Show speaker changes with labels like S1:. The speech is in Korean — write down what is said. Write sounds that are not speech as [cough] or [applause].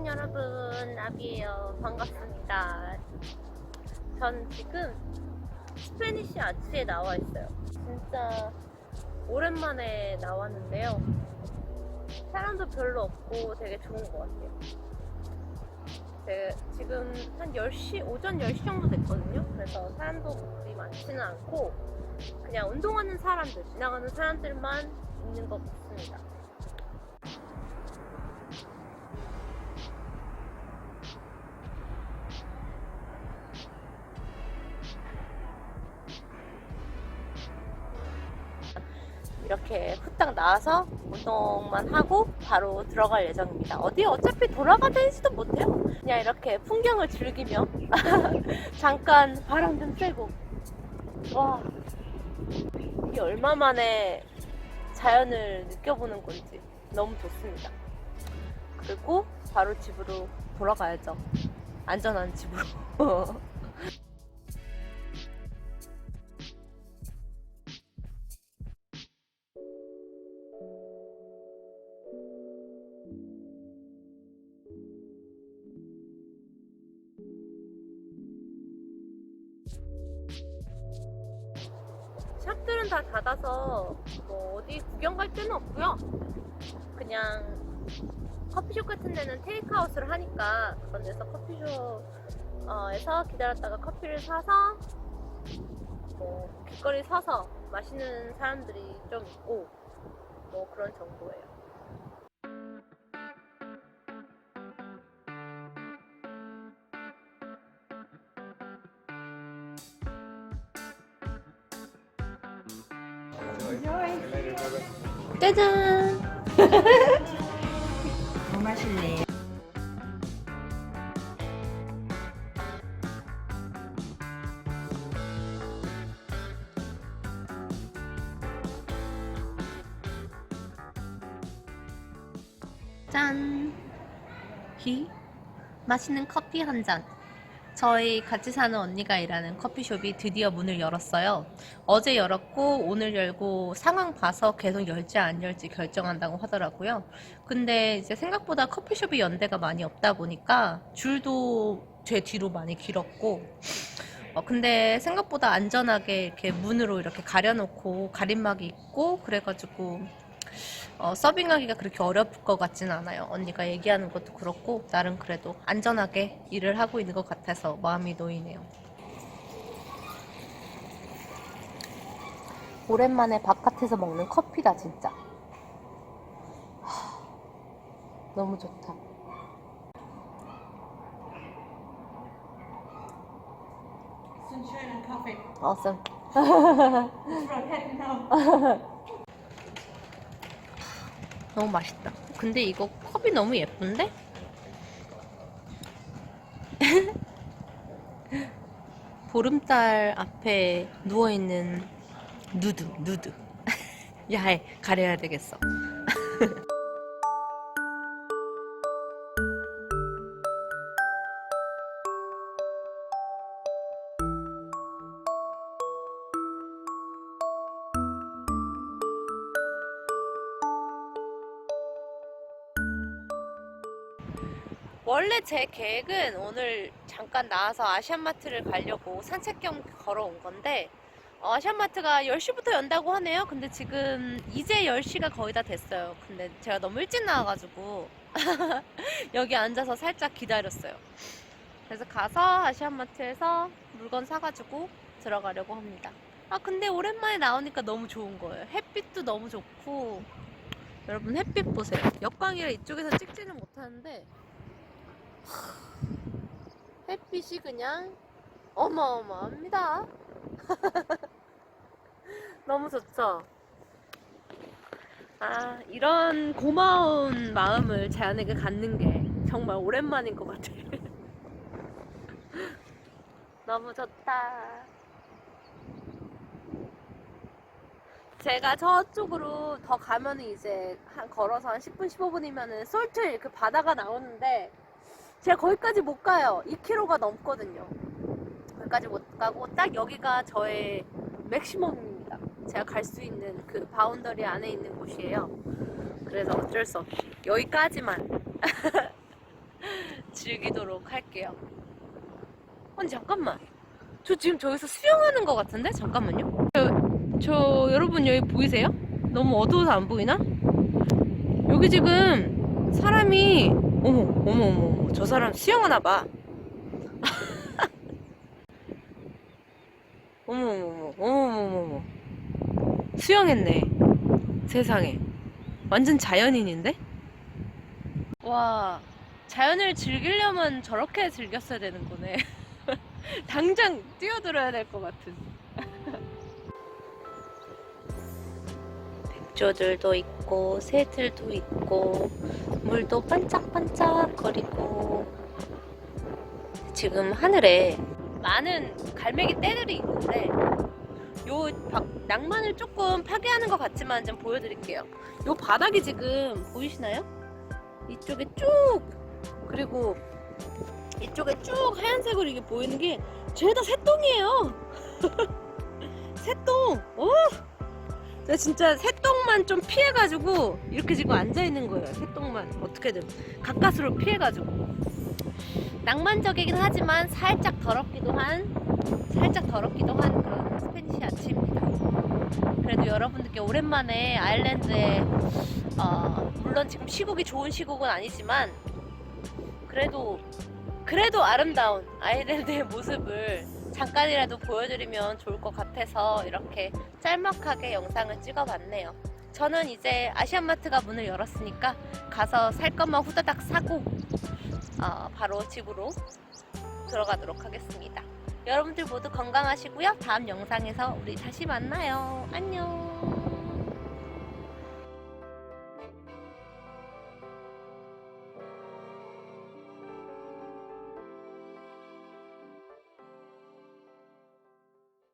S1: 시민 여러분, 나비예요. 반갑습니다. 전 지금 스페니쉬 아치에 나와 있어요. 진짜 오랜만에 나왔는데요. 사람도 별로 없고 되게 좋은 것 같아요. 제 지금 한 10시, 오전 10시 정도 됐거든요. 그래서 사람도 그리 많지는 않고 그냥 운동하는 사람들, 지나가는 사람들만 있는 것 같습니다. 이렇게 후딱 나와서 운동만 하고 바로 들어갈 예정입니다. 어디 어차피 돌아가다니지도 못해요. 그냥 이렇게 풍경을 즐기며 [laughs] 잠깐 바람 좀 쐬고 와 이게 얼마 만에 자연을 느껴보는 건지 너무 좋습니다. 그리고 바로 집으로 돌아가야죠. 안전한 집으로. [laughs] 샵들은 다 닫아서 뭐 어디 구경 갈 데는 없고요. 그냥 커피숍 같은 데는 테이크아웃을 하니까 그런 데서 커피숍에서 기다렸다가 커피를 사서 뭐 길거리 서서 마시는 사람들이 좀 있고 뭐 그런 정도예요. 짜잔!
S2: 뭐 마실래요?
S1: 짠! 히? 맛있는 커피 한 잔. 저희 같이 사는 언니가 일하는 커피숍이 드디어 문을 열었어요. 어제 열었고, 오늘 열고, 상황 봐서 계속 열지 안 열지 결정한다고 하더라고요. 근데 이제 생각보다 커피숍이 연대가 많이 없다 보니까, 줄도 제 뒤로 많이 길었고, 어, 근데 생각보다 안전하게 이렇게 문으로 이렇게 가려놓고, 가림막이 있고, 그래가지고, 어, 서빙하기가 그렇게 어려울 것 같지는 않아요. 언니가 얘기하는 것도 그렇고 나름 그래도 안전하게 일을 하고 있는 것 같아서 마음이 놓이네요. 오랜만에 바깥에서 먹는 커피다 진짜. 하, 너무 좋다.
S2: Sunshine and coffee.
S1: awesome.
S2: That's heading. [laughs]
S1: 너무 맛있다. 근데 이거 컵이 너무 예쁜데? [laughs] 보름달 앞에 누워있는 누드, 누드. [laughs] 야해, 가려야 되겠어. [laughs] 원래 제 계획은 오늘 잠깐 나와서 아시안마트를 가려고 산책 겸 걸어온 건데 어, 아시안마트가 10시부터 연다고 하네요. 근데 지금 이제 10시가 거의 다 됐어요. 근데 제가 너무 일찍 나와가지고 [laughs] 여기 앉아서 살짝 기다렸어요. 그래서 가서 아시안마트에서 물건 사가지고 들어가려고 합니다. 아 근데 오랜만에 나오니까 너무 좋은 거예요. 햇빛도 너무 좋고 여러분 햇빛 보세요. 역광이라 이쪽에서 찍지는 못하는데 햇빛이 그냥 어마어마합니다. [laughs] 너무 좋죠? 아, 이런 고마운 마음을 자연에게 갖는 게 정말 오랜만인 것 같아요. [laughs] 너무 좋다. 제가 저쪽으로 더 가면은 이제 한 걸어서 한 10분, 15분이면은 솔트 그 바다가 나오는데 제가 거기까지 못 가요. 2km가 넘거든요. 거기까지 못 가고 딱 여기가 저의 맥시멈입니다. 제가 갈 수 있는 그 바운더리 안에 있는 곳이에요. 그래서 어쩔 수 없이 여기까지만 [laughs] 즐기도록 할게요. 아니 잠깐만. 저 지금 저기서 수영하는 것 같은데? 잠깐만요. 저, 저 여러분 여기 보이세요? 너무 어두워서 안 보이나? 여기 지금 사람이 어머 어머 어머 저 사람 수영하나 봐. [laughs] 어머 어머 어머 어머 어머 수영했네. 세상에 완전 자연인인데? 와 자연을 즐기려면 저렇게 즐겼어야 되는 거네. [laughs] 당장 뛰어들어야 될 것 같은. 백조들도 있고 새들도 있고 물도 반짝반짝 거리고 지금 하늘에 많은 갈매기 떼들이 있는데 요 바- 낭만을 조금 파괴하는 것 같지만 좀 보여드릴게요. 요 바닥이 지금 보이시나요? 이쪽에 쭉 그리고 이쪽에 쭉 하얀색으로 이게 보이는 게 죄다 새똥이에요. [laughs] 새똥. 오! 제가 진짜 새똥만 좀 피해가지고 이렇게 지금 앉아 있는 거예요. 새똥만 어떻게든 가까스로 피해가지고 낭만적이긴 하지만 살짝 더럽기도 한 살짝 더럽기도 한 그런 스페니시 아침입니다. 그래도 여러분들께 오랜만에 아일랜드에 어, 물론 지금 시국이 좋은 시국은 아니지만 그래도 그래도 아름다운 아일랜드의 모습을 잠깐이라도 보여드리면 좋을 것 같아서 이렇게 짤막하게 영상을 찍어봤네요. 저는 이제 아시안마트가 문을 열었으니까 가서 살 것만 후다닥 사고 어, 바로 집으로 들어가도록 하겠습니다. 여러분들 모두 건강하시고요. 다음 영상에서 우리 다시 만나요. 안녕.